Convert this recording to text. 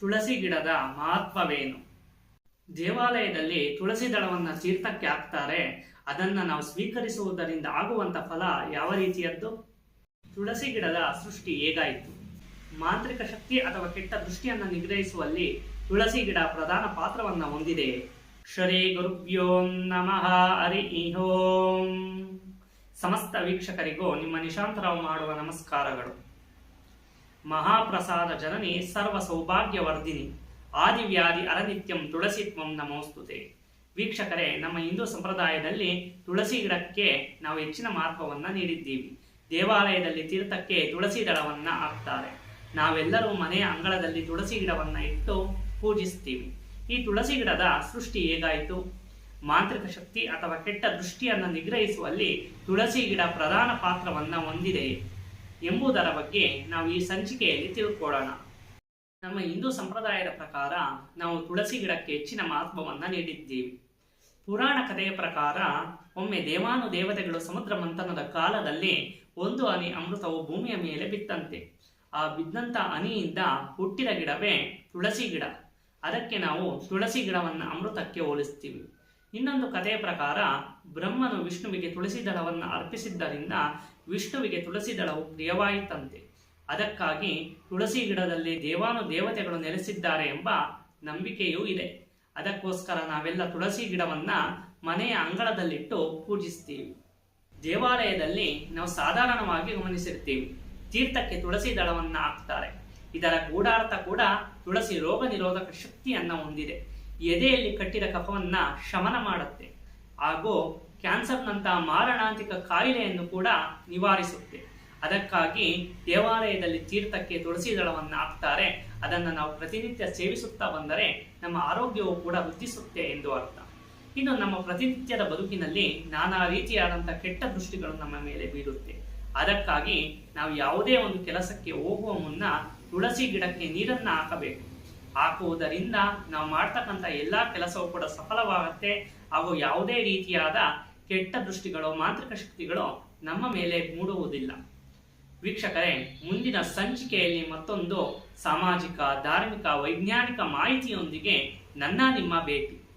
ತುಳಸಿ ಗಿಡದ ಮಹತ್ವವೇನು? ದೇವಾಲಯದಲ್ಲಿ ತುಳಸಿ ದಳವನ್ನು ತೀರ್ಥಕ್ಕೆ ಹಾಕ್ತಾರೆ. ಅದನ್ನು ನಾವು ಸ್ವೀಕರಿಸುವುದರಿಂದ ಆಗುವಂಥ ಫಲ ಯಾವ ರೀತಿಯದ್ದು? ತುಳಸಿ ಗಿಡದ ಸೃಷ್ಟಿ ಹೇಗಾಯಿತು? ಮಾಂತ್ರಿಕ ಶಕ್ತಿ ಅಥವಾ ಕೆಟ್ಟ ದೃಷ್ಟಿಯನ್ನು ನಿಗ್ರಹಿಸುವಲ್ಲಿ ತುಳಸಿ ಗಿಡ ಪ್ರಧಾನ ಪಾತ್ರವನ್ನು ಹೊಂದಿದೆ. ಶ್ರೀ ಗುರುಭ್ಯೋ ನಮಃ, ಹರಿ ಓಂ. ಸಮಸ್ತ ವೀಕ್ಷಕರಿಗೂ ನಿಮ್ಮ ನಿಶಾಂತರಾವ್ ಮಾಡುವ ನಮಸ್ಕಾರಗಳು. ಮಹಾಪ್ರಸಾದ ಜನನಿ ಸರ್ವ ಸೌಭಾಗ್ಯವರ್ಧಿನಿ ಆದಿವ್ಯಾಧಿ ಅರನಿತ್ಯಂ ತುಳಸಿತ್ವಂ ನಮೋಸ್ತುತೆ. ವೀಕ್ಷಕರೇ, ನಮ್ಮ ಹಿಂದೂ ಸಂಪ್ರದಾಯದಲ್ಲಿ ತುಳಸಿ ಗಿಡಕ್ಕೆ ನಾವು ಹೆಚ್ಚಿನ ಮಹತ್ವವನ್ನು ನೀಡಿದ್ದೀವಿ. ದೇವಾಲಯದಲ್ಲಿ ತೀರ್ಥಕ್ಕೆ ತುಳಸಿ ದಳವನ್ನು ಹಾಕ್ತಾರೆ. ನಾವೆಲ್ಲರೂ ಮನೆಯ ಅಂಗಳದಲ್ಲಿ ತುಳಸಿ ಗಿಡವನ್ನು ಇಟ್ಟು ಪೂಜಿಸ್ತೀವಿ. ಈ ತುಳಸಿ ಗಿಡದ ಸೃಷ್ಟಿ ಹೇಗಾಯಿತು? ಮಾಂತ್ರಿಕ ಶಕ್ತಿ ಅಥವಾ ಕೆಟ್ಟ ದೃಷ್ಟಿಯನ್ನು ನಿಗ್ರಹಿಸುವಲ್ಲಿ ತುಳಸಿ ಗಿಡ ಪ್ರಧಾನ ಪಾತ್ರವನ್ನು ಹೊಂದಿದೆ. ಎಂಬುದರ ಬಗ್ಗೆ ನಾವು ಈ ಸಂಚಿಕೆಯಲ್ಲಿ ತಿಳ್ಕೊಳ್ಳೋಣ. ನಮ್ಮ ಹಿಂದೂ ಸಂಪ್ರದಾಯದ ಪ್ರಕಾರ ನಾವು ತುಳಸಿ ಗಿಡಕ್ಕೆ ಹೆಚ್ಚಿನ ಮಹತ್ವವನ್ನು ನೀಡಿದ್ದೀವಿ. ಪುರಾಣ ಕಥೆಯ ಪ್ರಕಾರ ಒಮ್ಮೆ ದೇವಾನು ದೇವತೆಗಳು ಸಮುದ್ರ ಮಂಥನದ ಕಾಲದಲ್ಲಿ ಒಂದು ಹನಿ ಅಮೃತವು ಭೂಮಿಯ ಮೇಲೆ ಬಿತ್ತಂತೆ. ಆ ಬಿದ್ದಂತ ಹನಿಯಿಂದ ಹುಟ್ಟಿದ ಗಿಡವೇ ತುಳಸಿ ಗಿಡ. ಅದಕ್ಕೆ ನಾವು ತುಳಸಿ ಗಿಡವನ್ನು ಅಮೃತಕ್ಕೆ ಹೋಲಿಸ್ತೀವಿ. ಇನ್ನೊಂದು ಕಥೆಯ ಪ್ರಕಾರ ಬ್ರಹ್ಮನು ವಿಷ್ಣುವಿಗೆ ತುಳಸಿ ದಳವನ್ನು ಅರ್ಪಿಸಿದ್ದರಿಂದ ವಿಷ್ಣುವಿಗೆ ತುಳಸಿ ದಳವು ಪ್ರಿಯವಾಯಿತಂತೆ. ಅದಕ್ಕಾಗಿ ತುಳಸಿ ಗಿಡದಲ್ಲಿ ದೇವಾನು ದೇವತೆಗಳು ನೆಲೆಸಿದ್ದಾರೆ ಎಂಬ ನಂಬಿಕೆಯೂ ಇದೆ. ಅದಕ್ಕೋಸ್ಕರ ನಾವೆಲ್ಲ ತುಳಸಿ ಗಿಡವನ್ನ ಮನೆಯ ಅಂಗಳದಲ್ಲಿಟ್ಟು ಪೂಜಿಸ್ತೀವಿ. ದೇವಾಲಯದಲ್ಲಿ ನಾವು ಸಾಧಾರಣವಾಗಿ ಗಮನಿಸಿರ್ತೀವಿ. ತೀರ್ಥಕ್ಕೆ ತುಳಸಿ ದಳವನ್ನು ಹಾಕ್ತಾರೆ. ಇದರ ಗೂಢಾರ್ಥ ಕೂಡ ತುಳಸಿ ರೋಗ ನಿರೋಧಕ ಶಕ್ತಿಯನ್ನು ಹೊಂದಿದೆ. ಎದೆಯಲ್ಲಿ ಕಟ್ಟಿದ ಕಫವನ್ನ ಶಮನ ಮಾಡುತ್ತೆ. ಹಾಗೂ ಕ್ಯಾನ್ಸರ್ನಂತಹ ಮಾರಣಾಂತಿಕ ಕಾಯಿಲೆಯನ್ನು ಕೂಡ ನಿವಾರಿಸುತ್ತೆ. ಅದಕ್ಕಾಗಿ ದೇವಾಲಯದಲ್ಲಿ ತೀರ್ಥಕ್ಕೆ ತುಳಸಿ ದಳವನ್ನು ಹಾಕ್ತಾರೆ. ಅದನ್ನು ನಾವು ಪ್ರತಿನಿತ್ಯ ಸೇವಿಸುತ್ತಾ ಬಂದರೆ ನಮ್ಮ ಆರೋಗ್ಯವು ಕೂಡ ವೃದ್ಧಿಸುತ್ತೆ ಎಂದು ಅರ್ಥ. ಇನ್ನು ನಮ್ಮ ಪ್ರತಿನಿತ್ಯದ ಬದುಕಿನಲ್ಲಿ ನಾನಾ ರೀತಿಯಾದಂಥ ಕೆಟ್ಟ ದೃಷ್ಟಿಗಳು ನಮ್ಮ ಮೇಲೆ ಬೀರುತ್ತೆ. ಅದಕ್ಕಾಗಿ ನಾವು ಯಾವುದೇ ಒಂದು ಕೆಲಸಕ್ಕೆ ಹೋಗುವ ಮುನ್ನ ತುಳಸಿ ಗಿಡಕ್ಕೆ ನೀರನ್ನು ಹಾಕಬೇಕು. ಹಾಕುವುದರಿಂದ ನಾವು ಮಾಡ್ತಕ್ಕಂಥ ಎಲ್ಲ ಕೆಲಸವೂ ಕೂಡ ಸಫಲವಾಗುತ್ತೆ. ಹಾಗೂ ಯಾವುದೇ ರೀತಿಯಾದ ಕೆಟ್ಟ ದೃಷ್ಟಿಗಳು, ಮಾಂತ್ರಿಕ ಶಕ್ತಿಗಳು ನಮ್ಮ ಮೇಲೆ ಮೂಡುವುದಿಲ್ಲ. ವೀಕ್ಷಕರೇ, ಮುಂದಿನ ಸಂಚಿಕೆಯಲ್ಲಿ ಮತ್ತೊಂದು ಸಾಮಾಜಿಕ, ಧಾರ್ಮಿಕ, ವೈಜ್ಞಾನಿಕ ಮಾಹಿತಿಯೊಂದಿಗೆ ನನ್ನ ನಿಮ್ಮ ಭೇಟಿ.